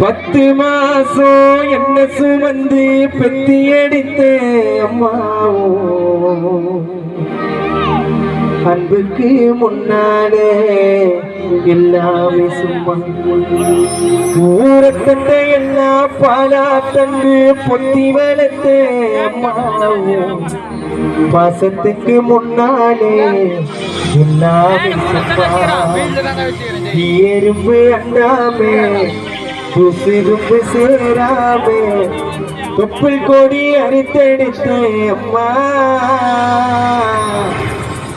பத்து மாசம் என்ன சுமந்து பெத்தி எடுத்த அம்மாவோ அன்புக்கு முன்னாலே எல்லாமே சும்மா ஊரத்தந்த எல்லா பாலா தந்து பொத்தி வளர்த்து அம்மாவோ பாசத்துக்கு முன்னாலே எல்லாமே சும்மா எறும்பு அண்டாமே துசிரும்பு சேராமே தொப்புள் கொடி அரித்தெடுத்தே அம்மா.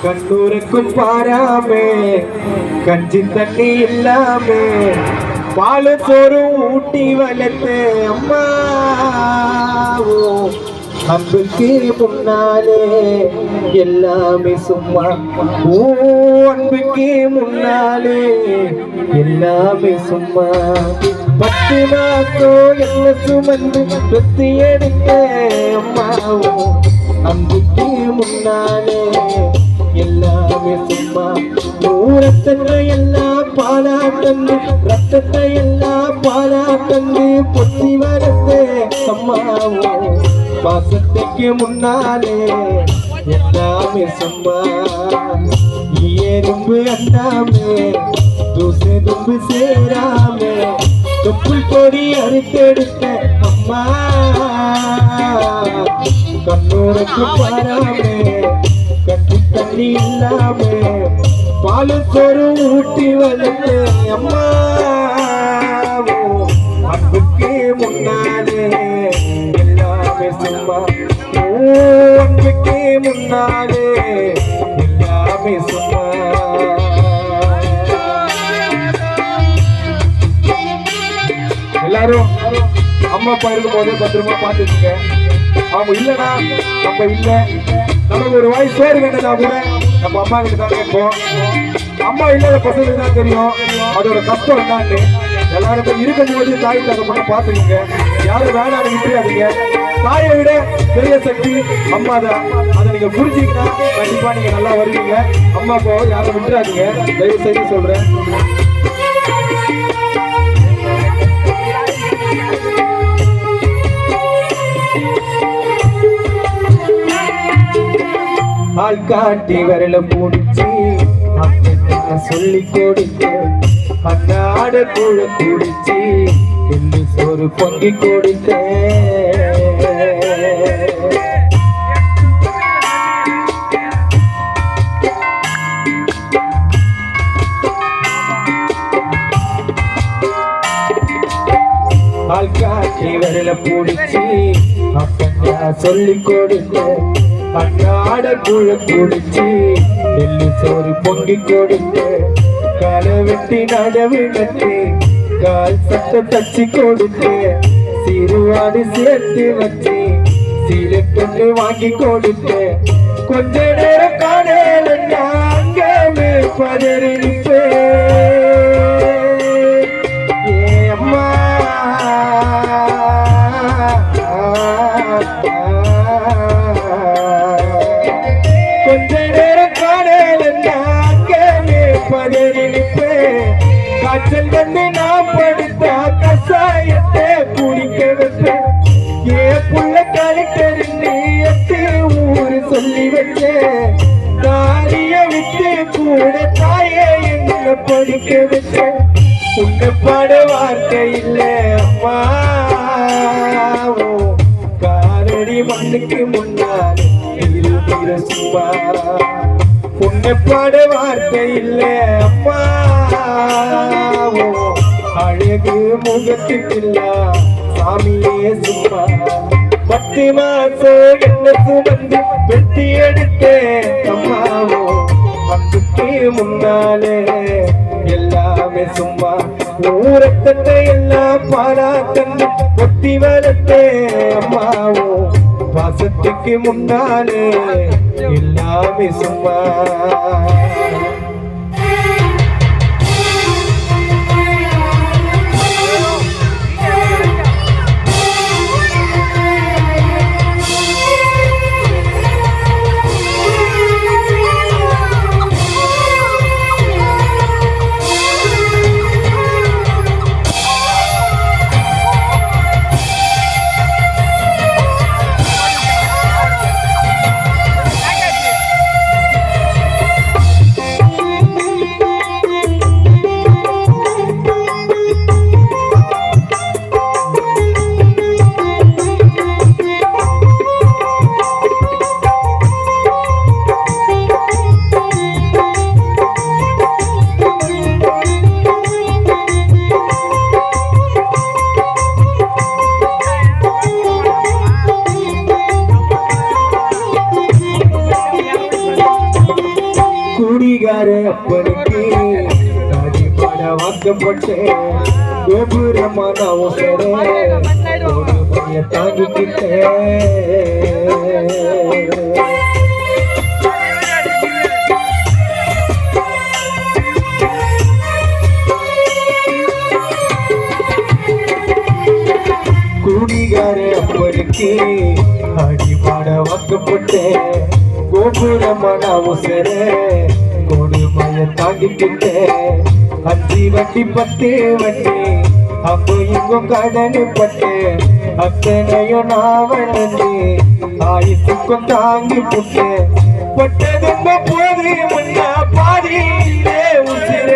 கண்ணூருக்கும் பாராமே கஞ்சி தண்ணி இல்லாமே பாலு சோறும் ஊட்டி வளர்த்து அம்மாவோ ஓ அன்புக்கு முன்னாலே எல்லாமே சும்மா ஓ அன்புக்கு முன்னாலே எல்லாமே சும்மா. பத்து நாக்கோ என்ன சுமந்து பெத்து எடுத்த அம்மாவோ அன்புக்கு முன்னாலே ரத்தத்தை எல்லாம் பாலா தந்து ரத்தத்தை எல்லாம் பாலா தந்து பொத்தி வரத்தே அம்மாவும் பாசத்துக்கு முன்னாலே எல்லாமே சம்மா. எறும்பு அண்டாமே தூசு தும்பு சேராமே. தொப்புள் கொடி அறுத்தெடுத்த அம்மா. கண்ணூருக்கு பாராமே கட்டி தண்ணி இல்லாமே. பாலு சோறு ஊட்டி வளர்த்த அம்மா. அன்புக்கு முன்னாலே எல்லாமே சும்மா. ஓ அன்புக்கு முன்னாலே எல்லாமே சும்மா. எல்லாரும் அம்மா அப்பா இருக்கும் போது பத்திரமா பார்த்துக்கங்க. அவங்க இல்லைன்னா நம்ம இல்லை. நமக்கு ஒரு வாய் சோறு வேணும்னா கூட நம்ம அம்மா கிட்ட தான் கேட்போம். அம்மா இல்லாத பசங்களுக்கு தான் தெரியும். அதோட கஷ்டம் என்னன்னு. எல்லாரும் போய் இருக்கும்போது தாய் தகப்பன பார்த்துக்கோங்க. யாரும் வேணாம்னு விட்டுறாதீங்க. தாயை விட பெரிய சக்தி அம்மா தான். அதை நீங்க புரிஞ்சுக்கிட்டா கண்டிப்பா நீங்க நல்லா வருவீங்க. அம்மா அப்போ யாரும் விட்டுறாதீங்க. தயவு செய்து சொல்றேன். ஆள் காட்டி விரல பூடிச்சு அப்பா சொல்லி கொடுத்து அன்னாட கூட குடிச்சு எள்ளு சோறு பொங்கி கொடுத்தேன். ஆள் காட்டி விரல பூடிச்சு அப்பா சொல்லி கொடுத்து அன்றாட கூழ குடிச்சு நெல்லு சோறு பொங்கி கொடுத்து களை வெட்டி நடவு கால் சட்ட தச்சு கொடுத்து சிறுவாடு சேர்த்து வச்சு சீலை கொண்டு வாங்கி கொடுத்து கொஞ்ச நேரம் காணல அங்கே பதறி ஊரு சொல்லி வச்சேன் தாரிய விட்டு கூட தாயே என்ன படிக்க வச்சேன் உன்னை பாட வார்த்தை இல்லை அம்மா. காரடி மண்ணுக்கு முன்னால் இருகிற சும்மா உன்னை பாட வார்த்தை இல்லை அம்மா. அழகு முகத்துக்குள்ள சாமியே சும்மா பத்து மாசம் என்ன சுமந்து வெட்டி எடுத்தேன் அம்மாவோ பத்துக்கு முன்னாலே எல்லாமே சும்மா. ஊரத்தத்தை எல்லாம் பாடா தந்து ஒட்டி வளர்த்தே. அம்மாவோ பாசத்துக்கு முன்னாலே எல்லாமே சும்மா. அப்பனுக்கு அடிபட வாக்கப்பட்டேன் கோபுரமான உசரே தாங்கிக்கிட்டேன் குடிகார அப்பனுக்கு அடிபாட வாக்கப்பட்டேன் கோபுரமான உசர தாண்டிக்கிட்டே அஞ்சு வட்டி பத்து வட்டி அப்போ இங்கும் கடனு பட்டு. அத்தனையும் நான் வளர்ந்து ஆயுசுக்கும் தாங்கி புட்டு. பட்டதுங்க போது முன்னா பாதியிலே உசிர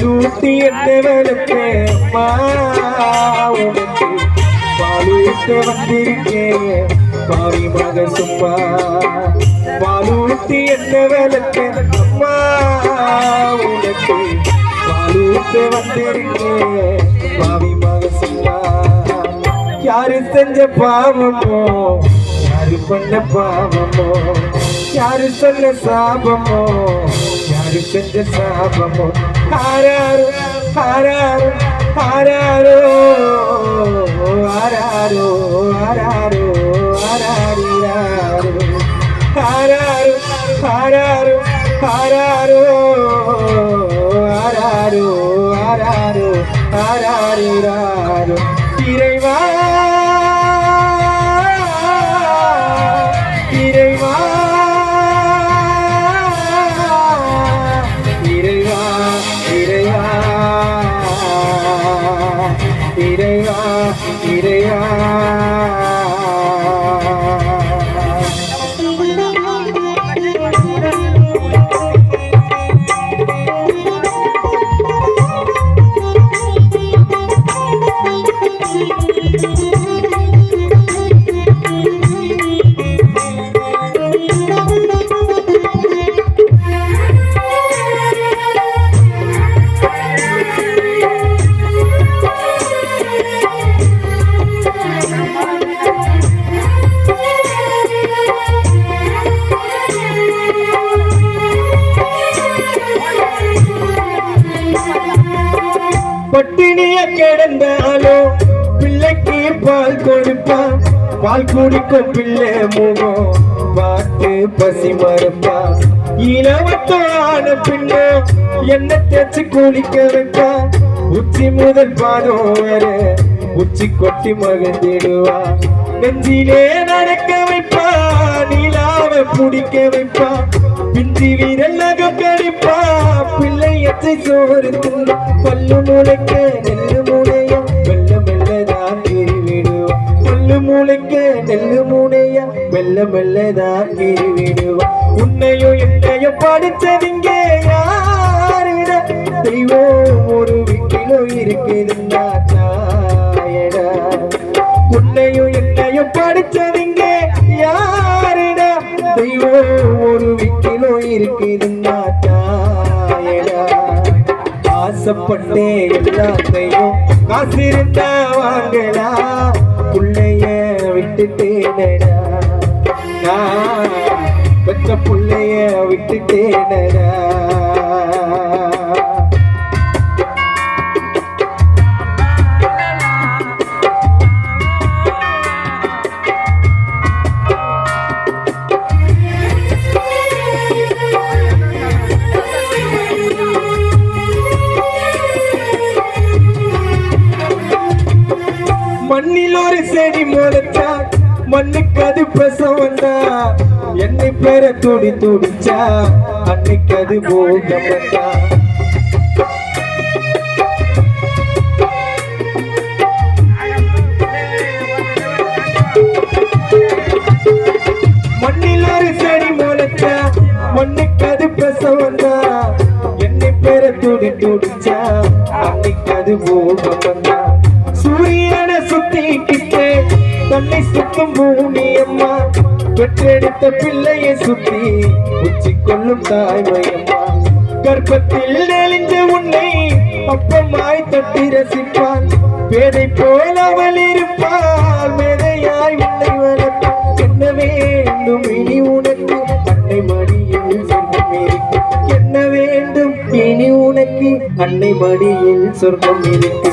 பாலூட்டி என்ன வளர்த்தே அம்மா வந்திருக்கேன் பாவி மக சும்மா பாலூட்டி என்ன வளர்த்தேன் அம்மா. உனக்கு பாலூட்ட வந்திருக்கேன் பாவி மக சும்மா யாரு செஞ்ச பாவமோ யாரு பண்ண பாவமோ யாரு சொன்ன சாபமோ யாரு செஞ்ச சாபமோ. ஆராரோ ஆராரோ ஆராரோ ஆராரோ. ஆராரோ ஆராரிராரோ ஆராரோ ஆராரோ ஆராரோ ஆராரோ ஆராரோ. ஆராரிராரோ கிடந்தாலும் பிள்ளைக்கு பால் கொடுப்பான். பால் குடிக்கும் பிள்ளை முகம் பார்த்து பசி மறுப்பா இளவத்தான பின்னோ என்ன தேச்சு குளிக்க வைப்பா உச்சி முதல் பாதம் வர உச்சி கொட்டி மகிழ்ந்திடுவா நெஞ்சிலே நடக்க வைப்பா நீலாவ பிடிக்க வைப்பா பிஞ்சி வீரல் நகம் கடிப்பா பிள்ளை எச்சை சோறு பல்லு முளைக்க பல்லு முளைக்க நெல்லு முனையா மெல்ல மெல்லதான் விடுவா உன்னையும் என்னையும் படிச்சதிங்க யாரிட தெய்வம் ஒரு வீட்டிலோ இருக்குதுன்னா தாயடா உன்னையும் என்னையும் படிச்சதிங்க யாரிடா தெய்வம் ஒரு வீட்டிலோ இருக்குதுன்னா ஆசைப்பட்டே எல்லாத்தையும் காசு இருந்தா வாங்கலா விட்டுட்டேனடா. நான் பெற்ற புள்ளைய விட்டுட்டேனடா. மண்ணில் ஒரு செடி முளைச்சா மண்ணுக்கு அது பிரசவம் என்னை பேர துடி துடிச்சா. அன்னைக்கு அது போகம் தான் செடி முளைச்சா மண்ணுக்கு அது பிரசவம் என்னை பேர துடி துடிச்சா. அன்னைக்கு அது போகம் பெற்றெடுத்த பிள்ளையை சுத்தி உச்சி கொள்ளும் தாய்மையம்மா. கர்ப்பத்தில் நெளிஞ்ச உன்னை அப்பமாய் தட்டி ரசிப்பான். பேதை போல் அவள் இருப்பாள். மேதையாய் உன்னை வளர்ப்பான் என்ன வேண்டும்? இனி உனக்கு அன்னை மடியில் சொர்க்கம் இருக்கு என்ன வேண்டும்? இனி உனக்கு அன்னை மடியில் சொர்க்கம் இருக்கு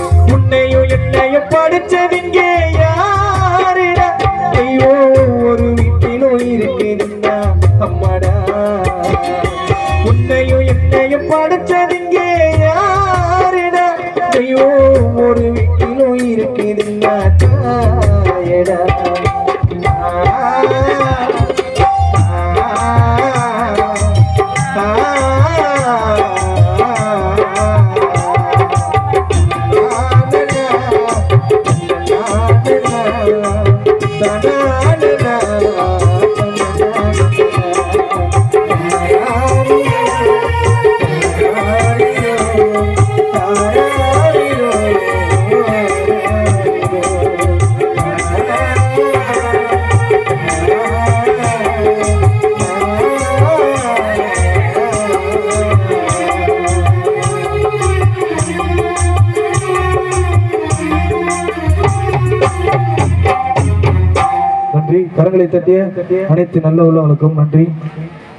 தட்டிய அனைத்து நல்ல உள்ளவங்களுக்கும் நன்றி.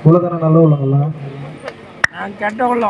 உலகன நல்ல உள்ளவங்களா? நான் கெட்ட உள்ள